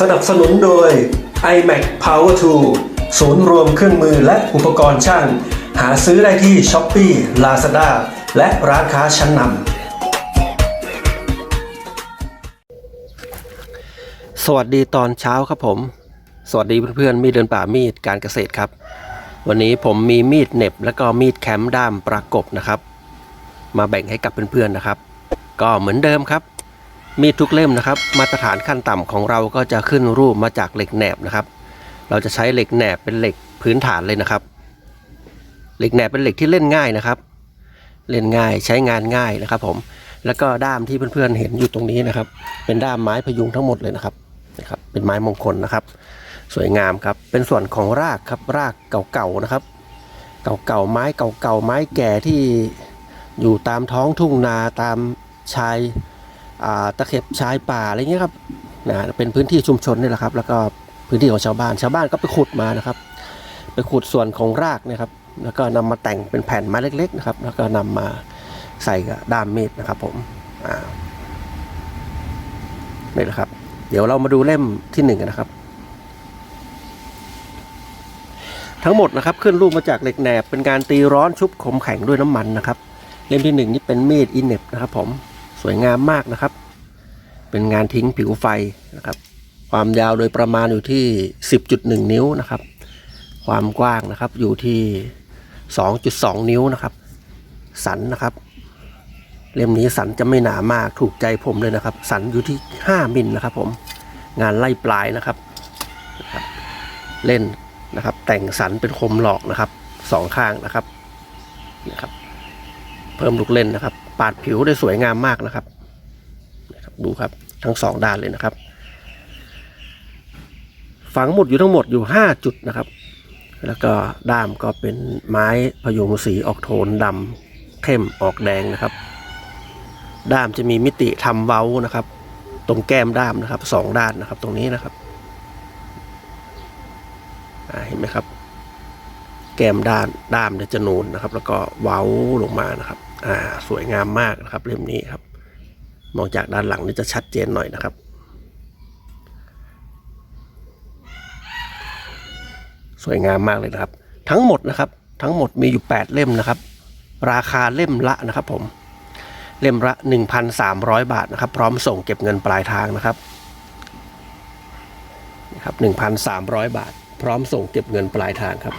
สนับสนุนโดย iMac Power Tool ศูนย์รวมเครื่องมือและอุปกรณ์ช่าง หาซื้อได้ที่ Shopee Lazada และร้านค้าชั้นนำ สวัสดีตอนเช้าครับผม สวัสดีเพื่อนๆ มีดเดินป่ามีดการเกษตรครับ วันนี้ผมมีมีดเน็บและก็มีดแคมด้ามประกบนะครับ มาแบ่งให้กับเพื่อนๆนะครับ ก็เหมือนเดิมครับ มีทุกเล่มนะครับ มาตรฐานขั้นต่ำของเราก็จะขึ้นรูปมาจากเหล็กแหนบนะครับ เราจะใช้เหล็กแหนบเป็นเหล็กพื้นฐานเลยนะครับ เหล็กแหนบเป็นเหล็กที่เล่นง่ายนะครับ เล่นง่ายใช้งานง่ายนะครับ ผม แล้วก็ด้ามที่เพื่อนๆเห็นอยู่ตรงนี้นะครับ เป็นด้ามไม้พยุงทั้งหมดเลยนะครับนะครับ เป็นไม้มงคลนะครับ สวยงามครับ เป็นส่วนของรากครับ รากเก่าๆนะครับ เก่าๆไม้เก่าๆไม้แก่ที่อยู่ตามท้องทุ่งนาตามชาย ตะเข็บชายป่าอะไรเงี้ยครับนะเป็นพื้นที่ชุมชนนี่แหละครับ แล้วก็พื้นที่ของชาวบ้าน ชาวบ้านก็ไปขุดมานะครับ ไปขุดส่วนของรากนะครับ แล้วก็นำมาแต่งเป็นแผ่นไม้เล็กๆนะครับ แล้วก็นำมาใส่กับด้ามมีดนะครับ ผมนี่แหละครับ เดี๋ยวเรามาดูเล่มที่หนึ่งกันนะครับ ทั้งหมดนะครับขึ้นรูปมาจากเหล็กแหนบเป็นการตีร้อนชุบขมแข็งด้วยน้ำมันนะครับ เล่มที่หนึ่งนี่เป็นมีดอินเน็บนะครับ ผม สวยงามมากนะครับ เป็นงานทิ้งผิวไฟนะครับ ความยาวโดยประมาณอยู่ที่ 10.1 นิ้วนะครับ ความกว้างนะครับอยู่ที่ 2.2 นิ้วนะครับ สันนะครับ เล่มนี้สันจะไม่หนามากถูกใจผมเลยนะครับ สันอยู่ที่ 5 มิลนะครับ ผมงานไล่ปลายนะครับนะครับเล่นนะครับแต่งสันเป็นคมหลอกนะครับสองข้างนะครับนะครับ พิ่มลูกเล่นนะครับ ปาดผิวได้สวยงามมากนะครับ ดูครับทั้งสองด้านเลยนะครับ ฝังหมุดอยู่ทั้งหมดอยู่ 5 จุดนะครับ แล้วก็ด้ามก็เป็นไม้พยุงสีออกโทนดำเข้มออกแดงนะครับ ด้ามจะมีมิติทำเว้านะครับ ตรงแก้มด้ามนะครับสองด้านนะครับ ตรงนี้นะครับเห็นไหมครับ แก้มด้านด้ามเนี่ยจะนูนนะครับ แล้วก็เว้าลงมานะครับ อ่าสวยงามมากนะครับเล่มนี้ครับ มองจากด้านหลังนี่จะชัดเจนหน่อยนะครับ สวยงามมากเลยนะครับ ทั้งหมดนะครับ ทั้งหมดมีอยู่ 8 เล่มนะครับ ราคาเล่มละนะครับผมเล่มละ 1,300 บาทนะครับ พร้อมส่งเก็บเงินปลายทางนะครับนะครับ 1,300 บาท พร้อมส่งเก็บเงินปลายทางครับ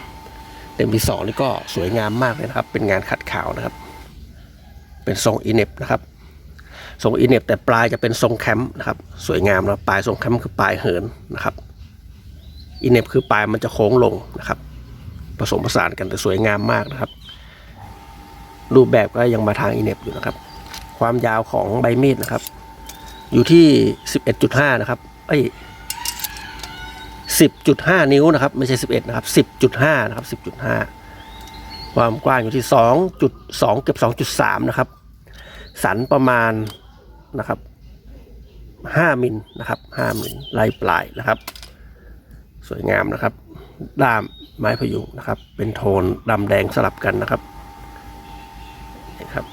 เล่มที่สองนี่ก็สวยงามมากเลยนะครับ เป็นงานขัดขาวนะครับ เป็นทรงอีเน็บนะครับทรงอีเน็บแต่ปลายจะเป็นทรงแคมป์นะครับ สวยงามนะปลายทรงแคมป์คือปลายเหินนะครับอีเน็บคือปลายมันจะโค้งลงนะครับ ผสมผสานกันแต่สวยงามมากนะครับ รูปแบบก็ยังมาทางอีเน็บอยู่นะครับ ความยาวของใบมีดนะครับ อยู่ที่ 11.5 นะครับเอ้ย10.5 นิ้วนะครับ ไม่ใช่ 11 นะครับ 10.5 นะครับ 10.5 ความกว้างอยู่ที่ 2.2 เกือบ 2.3 นะครับ สันประมาณนะครับ 5 มิลนะครับ 5 มิลไล่ปลายนะครับ สวยงามนะครับ ด้ามไม้พยุงนะครับ เป็นโทนดำแดงสลับกันนะครับนี่ครับ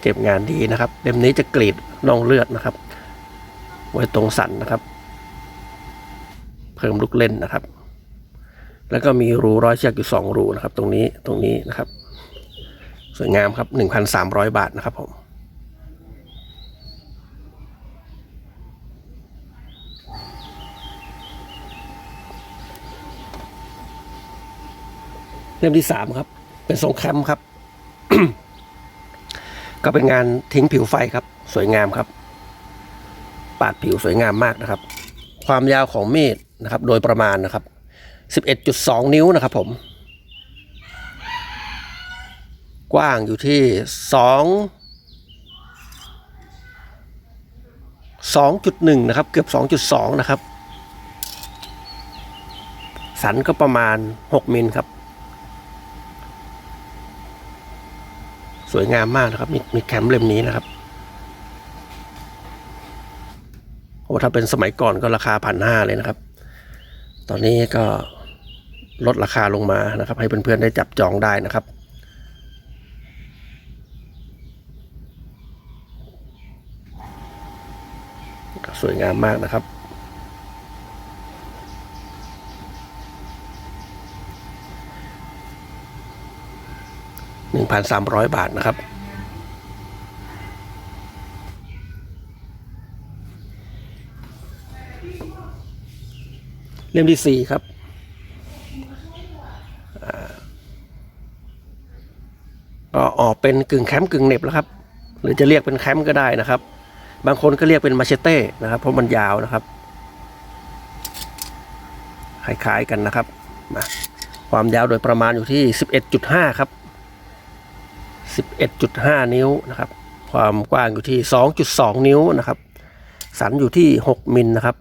เก็บงานดีนะครับ เล่มนี้จะกรีดน่องเลือดนะครับ ไว้ตรงสันนะครับ เพิ่มลูกเล่นนะครับ แล้วก็มีรูร้อยเชือกอยู่สองรูนะครับ ตรงนี้ตรงนี้นะครับ สวยงามครับหนึ่งพันสามร้อยบาทนะครับผมเล่มที่สามครับ เป็นทรงแคมป์ครับ ก็เป็นงานทิ้งผิวไฟครับ สวยงามครับ ปาดผิวสวยงามมากนะครับ ความยาวของมีด นะครับ โดยประมาณนะครับ 11.2 นิ้วนะครับผม กว้างอยู่ที่ 2 2.1 นะครับ เกือบ 2.2 นะครับ สันก็ประมาณ 6 มิลครับ สวยงามมากนะครับ มีมีแคมป์เล่มนี้นะครับโอ้ถ้าเป็นสมัยก่อนก็ราคาพันห้าเลยนะครับ ตอนนี้ก็ลดราคาลงมานะครับ ให้เพื่อนๆได้จับจองได้นะครับ สวยงามมากนะครับหนึ่งพันสามร้อยบาทนะครับ เล่มที่สี่ครับก็ออกเป็นกึ่งแคมป์กึ่งเน็บแล้วครับ หรือจะเรียกเป็นแคมป์ก็ได้นะครับ บางคนก็เรียกเป็นมาเชเต้นะครับ เพราะมันยาวนะครับคล้ายๆกันนะครับมาความยาวโดยประมาณอยู่ที่ 11.5 ครับ 11.5 นิ้วนะครับ ความกว้างอยู่ที่ 2.2 นิ้วนะครับ สันอยู่ที่ 6 มิลนะครับ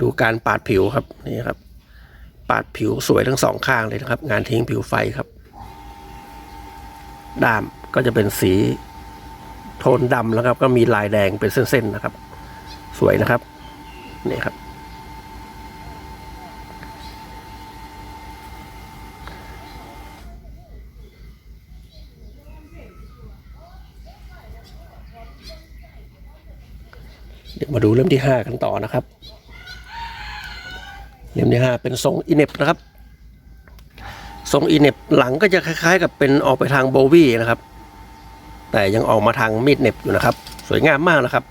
ดูการปาดผิวครับนี่ครับ ปาดผิวสวยทั้งสองข้างเลยนะครับ งานทิ้งผิวไฟครับด้ามก็จะเป็นสีโทนดำแล้วครับ ก็มีลายแดงเป็นเส้นๆนะครับ สวยนะครับนี่ครับ เดี๋ยวมาดูเล่มที่ห้ากันต่อนะครับ เล่มที่ห้าเป็นทรงอินเนปนะครับ ทรงอินเนปหลังก็จะคล้าย ๆ กับเป็นออกไปทางโบวี่นะครับ แต่ยังออกมาทางมีดเน็บอยู่นะครับ สวยงามมากนะครับ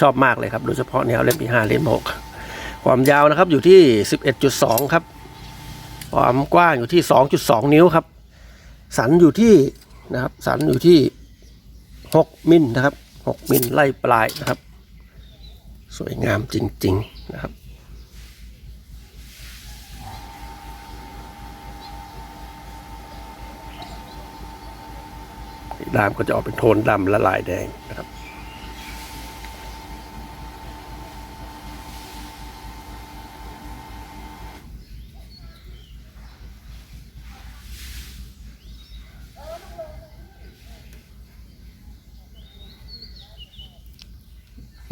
ชอบมากเลยครับ โดยเฉพาะแนวเล่มที่ห้าเล่มหกความยาวนะครับอยู่ที่สิบเอ็ดจุดสองครับ ความกว้างอยู่ที่สองจุดสองนิ้วครับ สันอยู่ที่นะครับสันอยู่ที่หกมิลนะครับหกมิลไล่ปลายนะครับ สวยงามจริง ๆ นะครับ ดามก็จะออกเป็นโทนดำและลายแดงนะครับ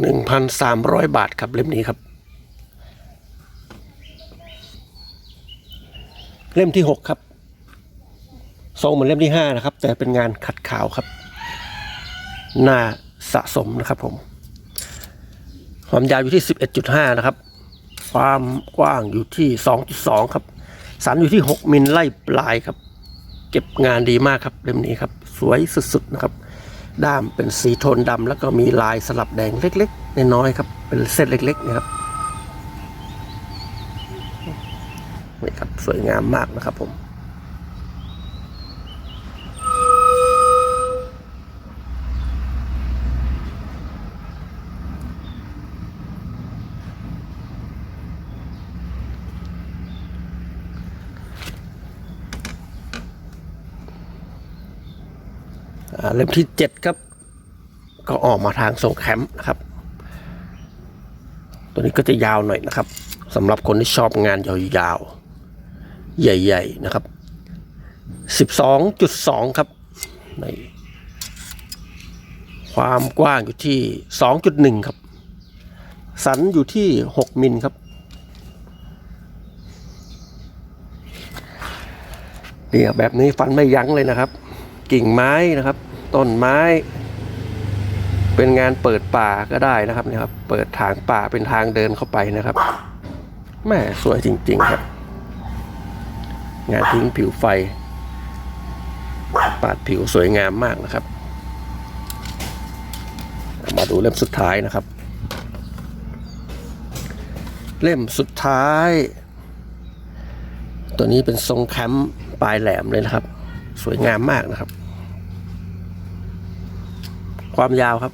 หนึ่งพันสามร้อยบาทครับเล่มนี้ครับ เล่มที่หกครับ ทรงเหมือนเล่มที่ห้านะครับ แต่เป็นงานขัดขาวครับ หน้าสะสมนะครับผม ความยาวอยู่ที่ 11.5 นะครับ ความกว้างอยู่ที่ 2.2 ครับ สันอยู่ที่ 6 มิลไล่ปลายครับ เก็บงานดีมากครับเล่มนี้ครับ สวยสุดๆนะครับ ด้ามเป็นสีโทนดำแล้วก็มีลายสลับแดงเล็กๆน้อยๆครับ เป็นเส้นเล็กๆนะครับนี่ครับสวยงามมากนะครับผม อ่า เล่มที่เจ็ดครับ ก็ออกมาทางทรงแคมป์นะครับ ตัวนี้ก็จะยาวหน่อยนะครับสำหรับคนที่ชอบงานยาวๆ ใหญ่ ๆ นะครับสิบสองจุดสองครับในความกว้างอยู่ที่สองจุดหนึ่งครับ สันอยู่ที่หกมิลครับ เนี่ยแบบนี้ฟันไม่ยั้งเลยนะครับ กิ่งไม้นะครับ ต้นไม้ เป็นงานเปิดป่าก็ได้นะครับเนี่ยครับ เปิดทางป่าเป็นทางเดินเข้าไปนะครับแม่สวยจริง ๆ ครับ งานทิ้งผิวไฟ ปาดผิวสวยงามมากนะครับ มาดูเล่มสุดท้ายนะครับ เล่มสุดท้าย ตัวนี้เป็นทรงแคมป์ปลายแหลมเลยนะครับ สวยงามมากนะครับ ความยาวครับ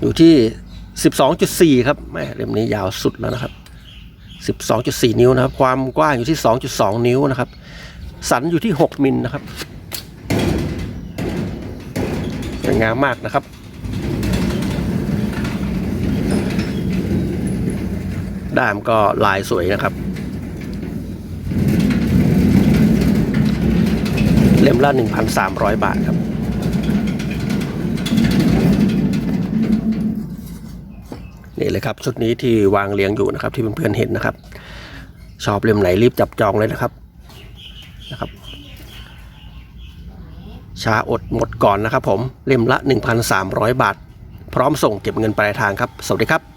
อยู่ที่ 12.4 ครับแม่เล่มนี้ยาวสุดแล้วนะครับ 12.4 นิ้วนะครับ ความกว้างอยู่ที่ 2.2 นิ้วนะครับ สันอยู่ที่ 6 มิลนะครับสวยงามมากนะครับด้ามก็ลายสวยนะครับ เล่มละ 1,300 บาทครับ นี่เลยครับชุดนี้ที่วางเรียงอยู่นะครับที่เพื่อนๆเห็นนะครับ ชอบเล่มไหนรีบจับจองเลยนะครับนะครับชาอดหมดก่อนนะครับผมเล่มละ 1,300 บาท พร้อมส่งเก็บเงินปลายทางครับ สวัสดีครับ